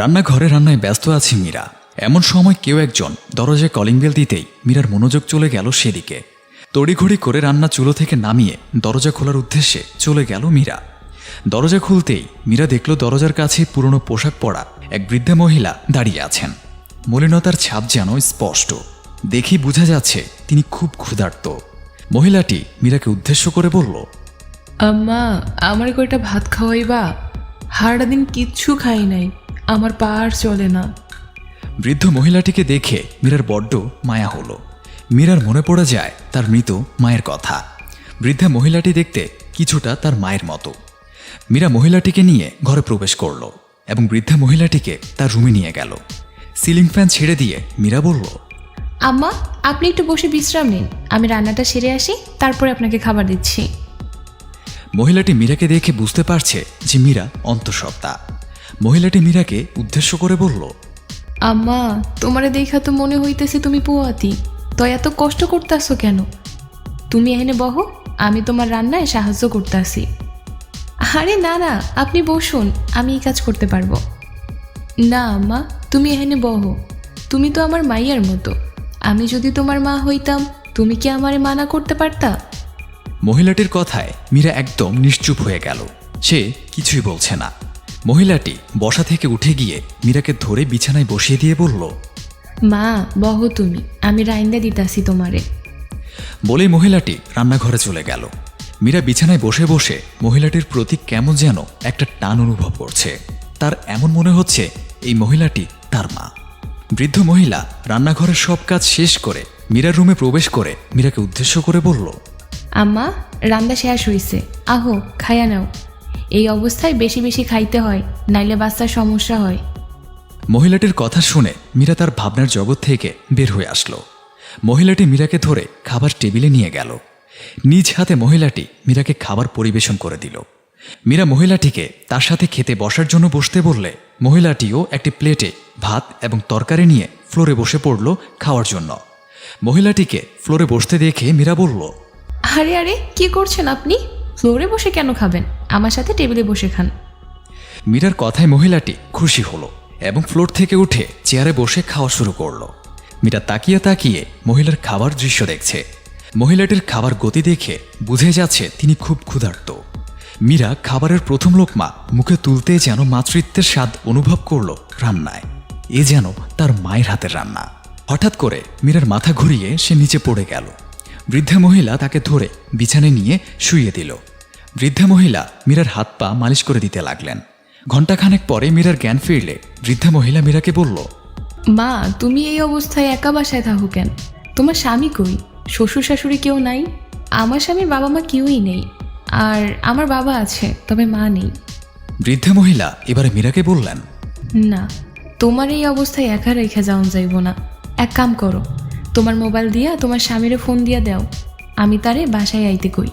রান্নাঘরে রান্নায় ব্যস্ত আছে মীরা। এমন সময় কেউ একজন দরজায় কলিং বেল দিতেই মীরার মনোযোগ চলে গেল সেদিকে। তড়িঘড়ি করে রান্না চুলো থেকে নামিয়ে দরজা খোলার উদ্দেশ্যে চলে গেল মীরা। দরজা খুলতেই মীরা দেখল দরজার কাছে পুরনো পোশাক পরা এক বৃদ্ধা মহিলা দাঁড়িয়ে আছেন। মলিনতার ছাপ যেন স্পষ্ট। দেখি বোঝা যাচ্ছে তিনি খুব ক্ষুধার্ত। মহিলাটি মীরাকে উদ্দেশ্য করে বলল, আম্মা, আমার কয়টা ভাত খাওয়াইবা? হারাটা দিন কিচ্ছু খাই নাই। আমার পা আর চলে না। বৃদ্ধ মহিলাটিকে দেখে মীরার বড্ড মায়া হলো। মীরার মনে পড়ে যায় তার মৃত মায়ের কথা। বৃদ্ধা মহিলাটি দেখতে কিছুটা তার মায়ের মতো। মীরা মহিলাটিকে নিয়ে ঘরে প্রবেশ করল এবং বৃদ্ধা মহিলাটিকে তার রুমে নিয়ে গেল। সিলিং ফ্যান ছেড়ে দিয়ে মীরা বলল আম্মা আপনি একটু বসে বিশ্রাম নিন। আমি রান্নাটা সেরে আসি তারপরে আপনাকে খাবার দিচ্ছি। মহিলাটি মীরাকে দেখে বুঝতে পারছে যে মীরা অন্তঃসত্ত্বা। মহিলাটি মীরাকে উদ্দেশ্য করে বলল আম্মা তোমারে দেখা তো মনে হইতেছে তুমি পোয়াতি। তো এত কষ্ট করতেছো কেন? তুমি এখানে বহো আমি তোমার রান্নায় সাহায্য করতেছি। আরে না না আপনি বসুন আমি এই কাজ করতে পারব। না আম্মা তুমি এখানে বহো তুমি তো আমার মাইয়ার মতো। আমি যদি তোমার মা হইতাম তুমি কি আমারে মানা করতে পারতা? মহিলাটির কথায় মীরা একদম নিশ্চুপ হয়ে গেল। সে কিছুই বলছে না। মহিলাটি বসা থেকে উঠে গিয়ে মীরাকে ধরে বিছানায় বসিয়ে দিয়ে বলল মা বহো তুমি আমি রাইন্দা দিতাছি তোমারে। বলে মহিলাটি রান্নাঘরে চলে গেল। মীরা বিছানায় বসে বসে মহিলাটির প্রতি কেমন যেন একটা টান অনুভব করছে। তার এমন মনে হচ্ছে এই মহিলাটি তার মা। বৃদ্ধ মহিলা রান্নাঘরের সব কাজ শেষ করে মীরার রুমে প্রবেশ করে মীরাকে উদ্দেশ্য করে বলল আম্মা রান্না শেষ হইছে। আহো খাইয়া নাও। এই অবস্থায় বেশি বেশি খাইতে হয় নাইলে বাচ্চার সমস্যা হয়। মহিলাটির কথা শুনে মীরা তার ভাবনার জগৎ থেকে বের হয়ে আসলো। মহিলাটি মীরাকে ধরে খাবার টেবিলে নিয়ে গেল। নিজ হাতে মহিলাটি মীরাকে খাবার পরিবেশন করে দিল। মীরা মহিলাটিকে তার সাথে খেতে বসার জন্য বসতে বললে মহিলাটিও একটি প্লেটে ভাত এবং তরকারি নিয়ে ফ্লোরে বসে পড়ল খাওয়ার জন্য। মহিলাটিকে ফ্লোরে বসতে দেখে মীরা বলল আরে আরে কি করছেন আপনি? ফ্লোরে বসে কেন খাবেন? আমার সাথে টেবিলে বসে খান। মীরার কথায় মহিলাটি খুশি হলো এবং ফ্লোর থেকে উঠে চেয়ারে বসে খাওয়া শুরু করল। মীরা তাকিয়ে তাকিয়ে মহিলার খাবার দৃশ্য দেখছে। মহিলাটির খাবার গতি দেখে বুঝে যাচ্ছে তিনি খুব ক্ষুধার্ত। মীরা খাবারের প্রথম লোকমা মুখে তুলতে যেন মাতৃত্বের স্বাদ অনুভব করল রান্নায়। এ যেন তার মায়ের হাতের রান্না। হঠাৎ করে মীরার মাথা ঘুরিয়ে সে নিচে পড়ে গেল। বৃদ্ধা মহিলা তাকে ধরে বিছানায় নিয়ে শুইয়ে দিল। বৃদ্ধা মহিলা মীরার হাত পা মালিশ করে দিতে লাগলেন। ঘণ্টাখানেক পরে মীরার জ্ঞান ফিরলে। বৃদ্ধা মহিলা মীরাকে বলল মা তুমি এই অবস্থায় একা বাসায় থাকো কেন? তোমার স্বামী কই? শ্বশুর শাশুড়ি কেউ নাই? আমার স্বামীর বাবা মা কেউই নেই। আর আমার বাবা আছে তবে মা নেই। বৃদ্ধা মহিলা এবারে মীরাকে বললেন না তোমার এই অবস্থায় একা রেখে যাওয়া যাইব না। এক কাম করো তোমার মোবাইল দিয়া তোমার স্বামীরে ফোন দিয়া দাও। আমি তারে বাসায় আইতে কই।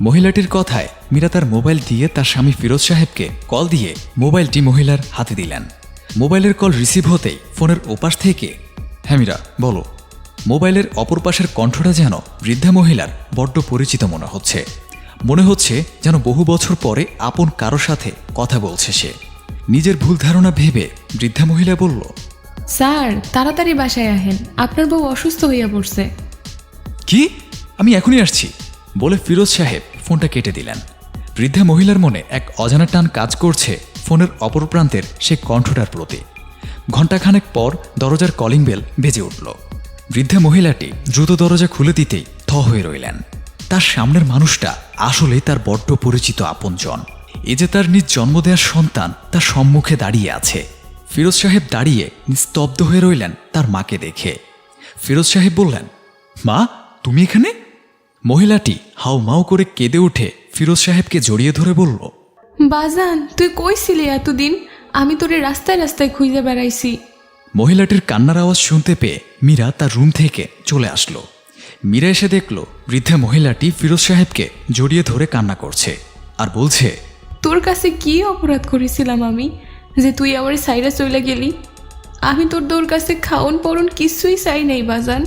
মহিলাটির কথায় মীরা তার মোবাইল দিয়ে তার স্বামী ফিরোজ সাহেবকে কল দিয়ে মোবাইলটি মহিলার হাতে দিলেন। মোবাইলের কল রিসিভ হতেই ফোনের ওপাশ থেকে হ্যাঁ মীরা বলো। মোবাইলের অপর পাশের কণ্ঠটা যেন বৃদ্ধা মহিলার বড্ড পরিচিত মনে হচ্ছে। মনে হচ্ছে যেন বহু বছর পরে আপন কারও সাথে কথা বলছে সে। নিজের ভুল ধারণা ভেবে বৃদ্ধা মহিলা বলল স্যার তাড়াতাড়ি বাসায় আহেন। আপনার বউ অসুস্থ হইয়া পড়ছে। কি? আমি এখনই আসছি বলে ফিরোজ সাহেব ফোনটা কেটে দিলেন। বৃদ্ধা মহিলার মনে এক অজানা টান কাজ করছে ফোনের অপর প্রান্তের সে কণ্ঠটার প্রতি। ঘণ্টাখানেক পর দরজার কলিং বেল বেজে উঠল। বৃদ্ধা মহিলাটি দ্রুত দরজা খুলে দিতেই থ হয়ে রইলেন। তার সামনের মানুষটা আসলে তার বড্ড পরিচিত আপনজন। এ যে তার নিজ জন্ম দেওয়ার সন্তান তার সম্মুখে দাঁড়িয়ে আছে। ফিরোজ সাহেব দাঁড়িয়ে নিস্তব্ধ হয়ে রইলেন তার মাকে দেখে। ফিরোজ সাহেব বললেন, মা, তুমি এখানে? মহিলাটি হাউ মাউ করে কেঁদে উঠে ফিরোজ সাহেবকে জড়িয়ে ধরে বলল বাজান তুই কইছিলি এতদিন? আমি তোরে রাস্তায় রাস্তায় খুঁজে বেড়াইছি। মহিলাটির কান্নার আওয়াজ শুনতে পেয়ে মীরা তার রুম থেকে চলে আসলো। মীরা এসে দেখল বৃদ্ধা মহিলাটি ফিরোজ সাহেবকে জড়িয়ে ধরে কান্না করছে আর বলছে তোর কাছে কি অপরাধ করেছিলাম আমি? যে তুই আমার সাইরা চলে গেলি? আমি তোর তোর কাছে খাওন পরন কিছুই চাই নাই বাজান।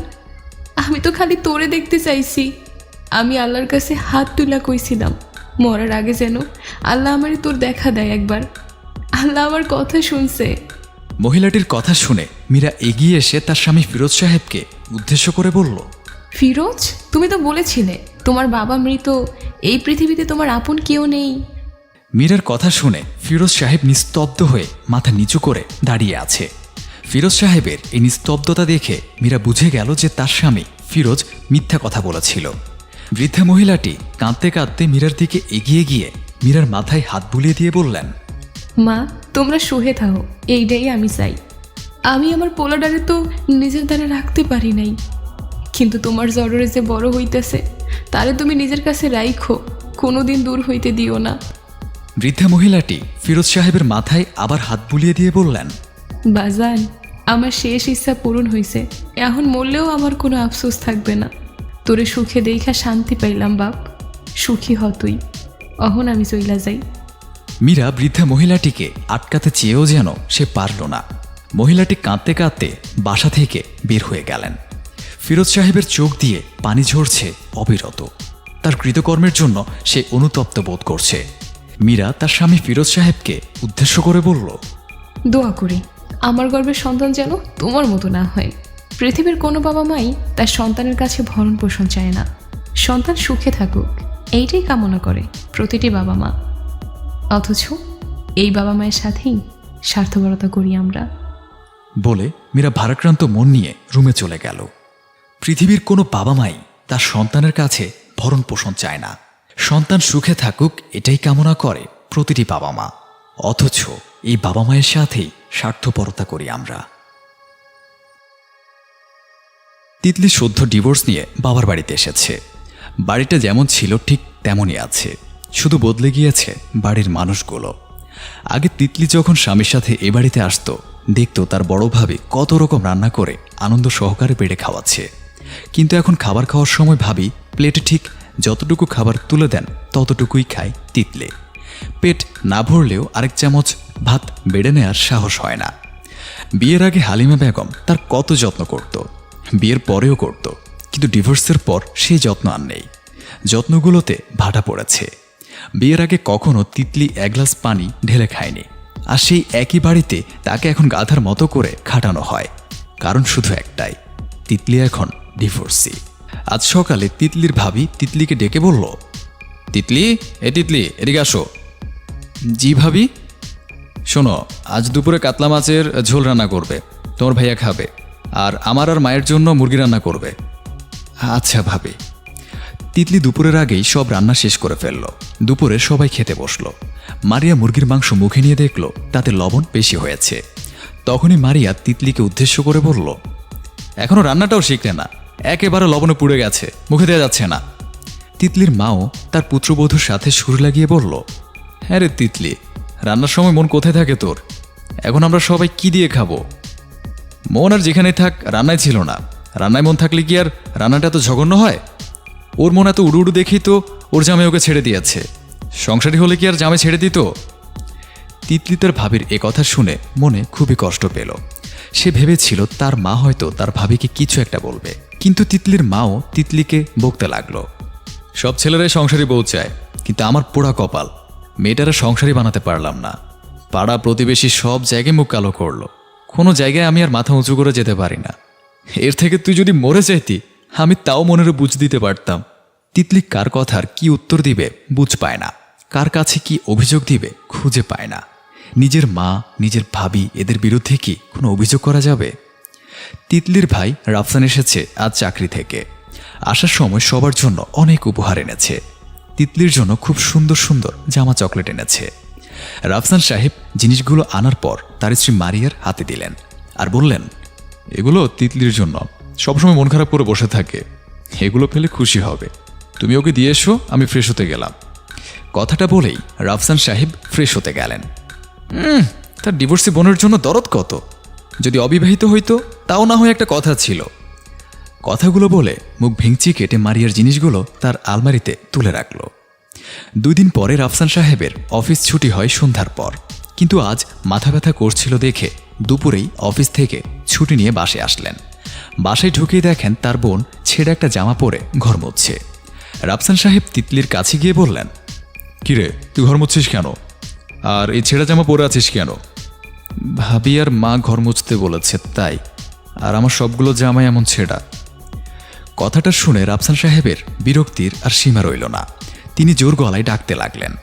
আমি তো খালি তোরে দেখতে চাইছি। আমি আল্লাহর কাছে হাত তুলা কইছিলাম মরার আগে যেন আল্লাহ আমারে তোর দেখা দেয় একবার। আল্লাহ আমার কথা শুনছে। মহিলাটির কথা শুনে মীরা এগিয়ে এসে তার স্বামী ফিরোজ সাহেবকে উদ্দেশ্য করে বলল ফিরোজ তুমি তো বলেছিলে তোমার বাবা মৃত এই পৃথিবীতে তোমার আপন কেউ নেই। মীরার কথা শুনে ফিরোজ সাহেব নিস্তব্ধ হয়ে মাথা নিচু করে দাঁড়িয়ে আছে। ফিরোজ সাহেবের এই নিস্তব্ধতা দেখে মীরা বুঝে গেল যে তার স্বামী ফিরোজ মিথ্যা কথা বলেছিল। বৃদ্ধা মহিলাটি কাঁদতে কাঁদতে মীরার দিকে এগিয়ে গিয়ে মীরার মাথায় হাত বুলিয়ে দিয়ে বললেন মা তোমরা সুহে থাকো এইটাই আমি চাই। আমি আমার পোলাডারে তো নিজের দ্বারা রাখতে পারি নাই। কিন্তু তোমার জররে যে বড় হইতেছে তারে তুমি নিজের কাছে রাইখো কোনোদিন দূর হইতে দিও না। বৃদ্ধা মহিলাটি ফিরোজ সাহেবের মাথায় আবার হাত বুলিয়ে দিয়ে বললেন বাজান আমার শেষ ইচ্ছা পূরণ হয়েছে এখন মরলেও আমার কোনো আফসোস থাকবে না। তোরে সুখে দেখা শান্তি পাইলাম বাপ। সুখী হ তুই। অহন আমি চইলা যাই। মীরা বৃদ্ধা মহিলাটিকে আটকাতে চেয়েও যেন সে পারল না। মহিলাটি কাঁদতে কাঁদতে বাসা থেকে বের হয়ে গেলেন। ফিরোজ সাহেবের চোখ দিয়ে পানি ঝরছে অবিরত। তার কৃতকর্মের জন্য সে অনুতপ্ত বোধ করছে। মীরা তার স্বামী ফিরোজ সাহেবকে উদ্দেশ্য করে বলল দোয়া করি। আমার গর্বের সন্তান যেন তোমার মতো না হয়। পৃথিবীর কোনো বাবা মাই তার সন্তানের কাছে ভরণ পোষণ চায় না। সন্তান সুখে থাকুক, এইটাই কামনা করে প্রতিটি বাবা মা। অথচ এই বাবা মায়ের সাথেই স্বার্থপরতা করি আমরা। বলে মীরা ভারাক্রান্ত মন নিয়ে রুমে চলে গেল। পৃথিবীর কোনো বাবা মাই তার সন্তানের কাছে ভরণ পোষণ চায় না। সন্তান সুখে থাকুক, এটাই কামনা করে প্রতিটি বাবা মা। অথচ এই বাবা মায়ের সাথেই স্বার্থপরতা করি আমরা। তিতলি সদ্য ডিভোর্স নিয়ে বাবার বাড়িতে এসেছে। বাড়িটা যেমন ছিল, ঠিক তেমনই আছে। শুধু বদলে গিয়েছে বাড়ির মানুষগুলো। আগে তিতলি যখন স্বামীর সাথে এ বাড়িতে আসতো, দেখতো তার বড়ভাবে কত রকম রান্না করে আনন্দ সহকারে বেড়ে খাওয়াচ্ছে। কিন্তু এখন খাবার খাওয়ার সময় ভাবি, প্লেটে ঠিক যতটুকু খাবার তুলে দেন, ততটুকুই খায় তিতলে। পেট না ভরলেও আরেক চামচ ভাত বেড়ে নেওয়ার সাহস হয় না। বিয়ের আগে হালিমা বেগম তার কত যত্ন করত। বিয়ের পরেও করত, কিন্তু ডিভোর্সের পর সেই যত্ন আর নেই। যত্নগুলোতে ভাটা পড়েছে। বিয়ের আগে কখনো তিতলি এক গ্লাস পানি ঢেলে খায়নি। আর সেই একই বাড়িতে তাকে এখন গাধার মতো করে খাটানো হয়। কারণ শুধু একটাই, তিতলি এখন ডিভোর্সি। আজ সকালে তিতলির ভাবি তিতলিকে ডেকে বলল, তিতলি, এ তিতলি, এদিকে আসো। জি ভাবি? শোনো, আজ দুপুরে কাতলা মাছের ঝোল রান্না করবে, তোমার ভাইয়া খাবে। আর আমার আর মায়ের জন্য মুরগি রান্না করবে। আচ্ছা ভাবি। তিতলি দুপুরের আগেই সব রান্না শেষ করে ফেলল। দুপুরে সবাই খেতে বসল। মারিয়া মুরগির মাংস মুখে নিয়ে দেখল, তাতে লবণ বেশি হয়েছে। তখনই মারিয়া তিতলিকে উদ্দেশ্য করে বলল এখনও রান্নাটাও শিখলে না। একেবারে লবণে পুড়ে গেছে, মুখে দেওয়া যাচ্ছে না। তিতলির মাও তার পুত্রবধূর সাথে সুর লাগিয়ে বলল হ্যাঁ রে তিতলি, রান্নার সময় মন কোথায় থাকে তোর? এখন আমরা সবাই কি দিয়ে খাব? মন আর যেখানে থাক, রান্নায় ছিল না। রান্নায় মন থাকলে কি আর রান্নাটা এত জঘন্য হয়? ওর মন এত উড়ু উড়ু দেখেই তো ওর জামাই ওকে ছেড়ে দিয়েছে। সংসারী হলে কি আর জামাই ছেড়ে দিত? তিতলি তার ভাবির এ কথা শুনে মনে খুবই কষ্ট পেল। সে ভেবেছিল তার মা হয়তো তার ভাবিকে কিছু একটা বলবে। কিন্তু তিতলির মাও তিতলিকে বকতে লাগল। সব ছেলেরাই সংসারী বউ চায়, কিন্তু আমার পোড়া কপাল। মেয়েটারা সংসারী বানাতে পারলাম না। পাড়া প্রতিবেশী সব জায়গায় মুখ কালো করল। কোনো জায়গায় আমি আর মাথা উঁচু করে যেতে পারি না। এর থেকে তুই যদি মরে যাইতি আমি তাও মনের বুঝ দিতে পারতাম। তিতলি কার কথার কি উত্তর দিবে, বুঝ পায় না। কার কাছে কি অভিযোগ দিবে, খুঁজে পায় না। নিজের মা, নিজের ভাবি, এদের বিরুদ্ধে কি কোনো অভিযোগ করা যাবে? তিতলির ভাই রাফসান এসেছে আজ চাকরি থেকে। আসার সময় সবার জন্য অনেক উপহার এনেছে। তিতলির জন্য খুব সুন্দর সুন্দর জামা চকলেট এনেছে। রাফসান সাহেব জিনিসগুলো আনার পর তার স্ত্রী মারিয়ার হাতে দিলেন আর বললেন, এগুলো তিতলির জন্য। সবসময় মন খারাপ করে বসে থাকে। এগুলো পেলে খুশি হবে। তুমি ওকে দিয়ে এসো, আমি ফ্রেশ হতে গেলাম। কথাটা বলেই রাফসান সাহেব ফ্রেশ হতে গেলেন। তার ডিভোর্সি বোনের জন্য দরদ কত? যদি অবিবাহিত হইতো, তাও না হয় একটা কথা ছিল। কথাগুলো বলে মুখ ভেঙচি কেটে মারিয়ার জিনিসগুলো তার আলমারিতে তুলে রাখল। দুই দিন পরে রাফসান সাহেবের অফিস ছুটি হয় সন্ধ্যার পর। কিন্তু আজ মাথা ব্যথা করছিল দেখে দুপুরেই অফিস থেকে ছুটি নিয়ে বাসে আসলেন। বাসায় ঢুকিয়ে দেখেন তার বোন ছেড়ে একটা জামা পরে ঘর মুছছে। রাফসান সাহেব তিতলির কাছে গিয়ে বললেন, কিরে, তুই ঘর মুছছিস কেন? আর এই ছেঁড়া জামা পরে আছিস কেন? ভাবি আর মা ঘর মুছতে বলেছে, তাই। আর আমার সবগুলো জামাই এমন ছেঁড়া। কথাটা শুনে রাফসান সাহেবের বিরক্তির আর সীমা রইল না। তিনি জোর গলায় ডাকতে লাগলেন।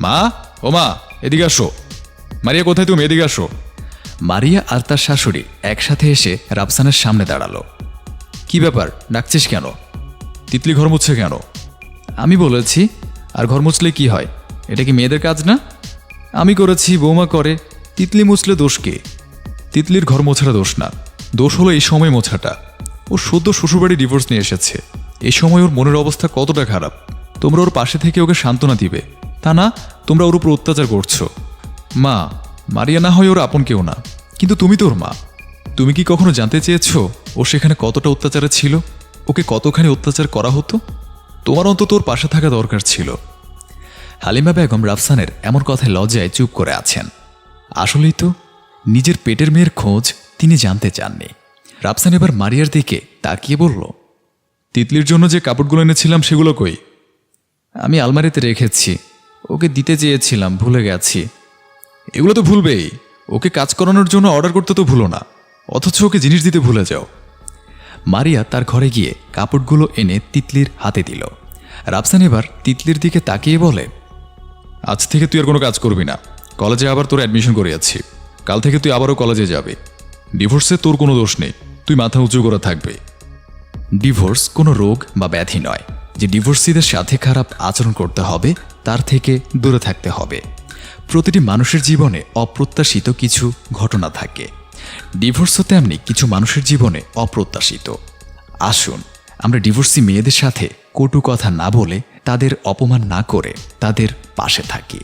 মা, ও মা, এদিকে আসো। মারিয়া, কোথায় তুমি? এদিকে আসো। মারিয়া আর তার শাশুড়ি একসাথে এসে রাফসানের সামনে দাঁড়াল। কি ব্যাপার? ডাকছিস কেন? তিতলি ঘর মুছছে কেন? আমি বলেছি, আর ঘর মুছলে কি হয়? এটা কি মেয়েদের কাজ না? আমি করেছি, বৌমা করে। তিতলি মুছলে দোষ কে? তিতলির ঘর মোছাটা দোষ না। দোষ হলো এই সময় মোছাটা। ও সদ্য শ্বশুরবাড়ি ডিভোর্স নিয়ে এসেছে। এই সময় ওর মনের অবস্থা কতটা খারাপ? তোমরা ওর পাশে থেকে ওকে সান্ত্বনা দিবে। তা না, তোমরা ওর উপর অত্যাচার করছ। মা, মারিয়া না হয় ওর আপন কেউ না, কিন্তু তুমি তোর মা। তুমি কি কখনো জানতে চেয়েছো ও সেখানে কতটা অত্যাচারে ছিল? ওকে কতখানি অত্যাচার করা হতো? তোমার অন্তত ওর পাশে থাকা দরকার ছিল। হালিমা বেগম রাফসানের এমন কথায় লজ্জায় চুপ করে আছেন। আসলেই তো, নিজের পেটের মেয়ের খোঁজ তিনি জানতে চাননি। রাফসান এবার মারিয়ার দিকে তাকিয়ে বলল, তিতলির জন্য যে কাপড়গুলো এনেছিলাম সেগুলো কই? আমি আলমারিতে রেখেছি। ওকে দিতে চেয়েছিলাম, ভুলে গেছি। এগুলো তো ভুলবেই। ওকে কাজ করানোর জন্য অর্ডার করতে তো ভুলো না। অথচ ওকে জিনিস দিতে ভুলে যাও। মারিয়া তার ঘরে গিয়ে কাপড়গুলো এনে তিতলির হাতে দিল। রাফসান এবার তিতলির দিকে তাকিয়ে বলে, আজ থেকে তুই আর কোনো কাজ করবি না। কলেজে আবার তোর অ্যাডমিশন করে করিয়াছি। কাল থেকে তুই আবারও কলেজে যাবে। ডিভোর্সে তোর কোনো দোষ নেই। তুই মাথা উঁচু করে থাকবে। ডিভোর্স কোনো রোগ বা ব্যাধি নয়। যে ডিভোর্সিদের সাথে খারাপ আচরণ করতে হবে, তার থেকে দূরে থাকতে হবে। প্রতিটি মানুষের জীবনে অপ্রত্যাশিত কিছু ঘটনা থাকে। ডিভোর্সও তেমনি কিছু মানুষের জীবনে অপ্রত্যাশিত। আসুন, আমরা ডিভোর্সি মেয়েদের সাথে কটু কথা না বলে তাদের অপমান না করে তাদের পাশে থাকি।